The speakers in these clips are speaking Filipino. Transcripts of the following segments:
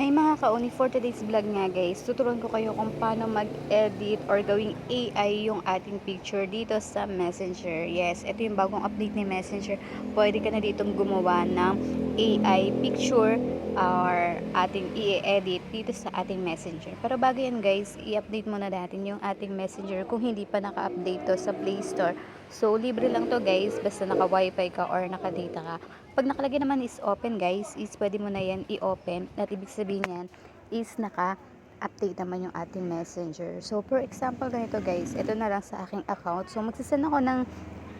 Hi mga kauni, for today's vlog nga guys, tuturuan ko kayo kung paano mag-edit or gawing AI yung ating picture dito sa Messenger. Yes, ito yung bagong update ni Messenger. Pwede ka na ditong gumawa ng AI picture or ating i-edit dito sa ating Messenger. Pero bago yan guys, i-update muna natin yung ating Messenger kung hindi pa naka-update to sa Play Store. So, libre lang to guys, basta naka-wifi ka or naka-data ka. Pag nakalagay naman is open guys, is pwede mo na yan i-open. At ibig sabihin yan is naka-update naman yung ating messenger. So, for example, ganito guys, ito na lang sa aking account. So, magsasend ako ng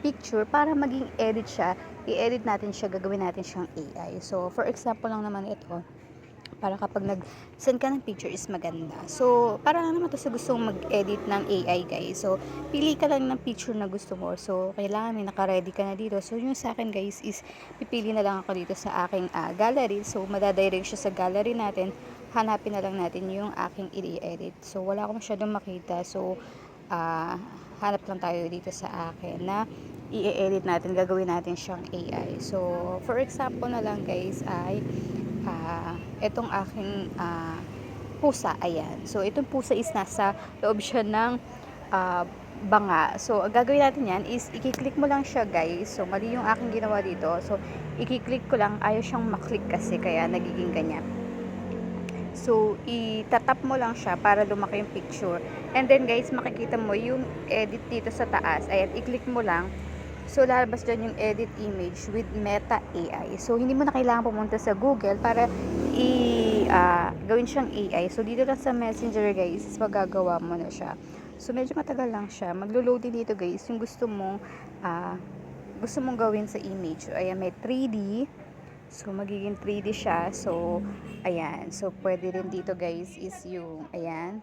picture para maging edit siya. I-edit natin siya, gagawin natin siyang AI. So, for example lang naman ito para kapag nag-send ka ng picture is maganda. So, para naman to sa gustong mag-edit ng AI guys. So, pili ka lang ng picture na gusto mo. So, kailangan may naka-ready ka na dito. So, yung sa akin guys is pipili na lang ako dito sa aking ah, gallery. So, madadirect siya sa gallery natin. Hanapin na lang natin yung aking i-edit. So, wala akong masyadong makita. So, ah, hanap lang tayo dito sa akin na i-edit natin, gagawin natin siyang AI. So, for example na lang guys ay ah itong aking ah, pusa, ayan. So, itong pusa is nasa loob siya ng ah, banga. So, ang gagawin natin yan is, i-click mo lang siya, guys. So, mali yung aking ginawa dito. So, i-click ko lang, ayaw siyang maklik kasi, kaya nagiging ganyan. So, itatap mo lang siya para lumaki yung picture. And then, guys, makikita mo yung edit dito sa taas. Ayan, i-click mo lang. So, lalabas dyan yung edit image with Meta AI. So, hindi mo na kailangan pumunta sa Google para i ah, gawin siyang AI. So, dito lang sa Messenger, guys, is magagawa mo na siya. So, medyo matagal lang siya. Maglo-load din dito, guys, yung gusto mong ah, gusto mong gawin sa image. So, ayan, may 3D. So, magiging 3D siya. So, ayan. So, pwede rin dito, guys, is yung, ayan.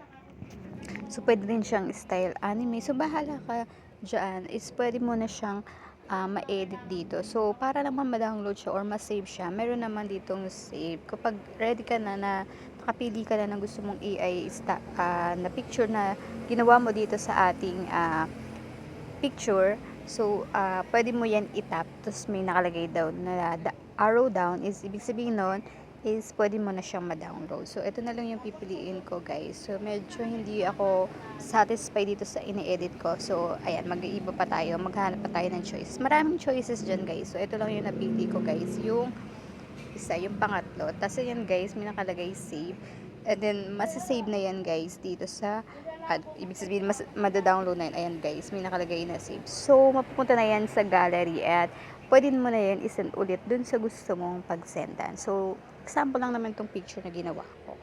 So, pwede din siyang style anime. So, bahala ka dyan. Is pwede mo na siyang ah, ma-edit dito. So, para naman ma-download siya or ma-save siya, meron naman ditong save. Kapag ready ka na na nakapili ka na ng gusto mong AI sta- ah, na picture na ginawa mo dito sa ating ah, picture, so, ah, pwede mo yan itap. Tapos may nakalagay down na the arrow down is, ibig sabihin nun, is pwede mo na siyang ma-download. So, ito na lang yung pipiliin ko, guys. So, medyo hindi ako satisfied dito sa ini-edit ko. So, ayan, mag-iiba pa tayo. Maghanap pa tayo ng choices. Maraming choices dyan, guys. So, ito lang yung napili ko, guys. Yung isa, yung pangatlo. Tapos, ayan, guys, may nakalagay save. And then, masasave na yan, guys, dito sa at ibig sabihin, mas madadownload na yan. Ayan, guys, may nakalagay na save. So, mapupunta na yan sa gallery at pwede mo na yan isend ulit dun sa gusto mong pagsendan. So, example lang naman tong picture na ginawa ko.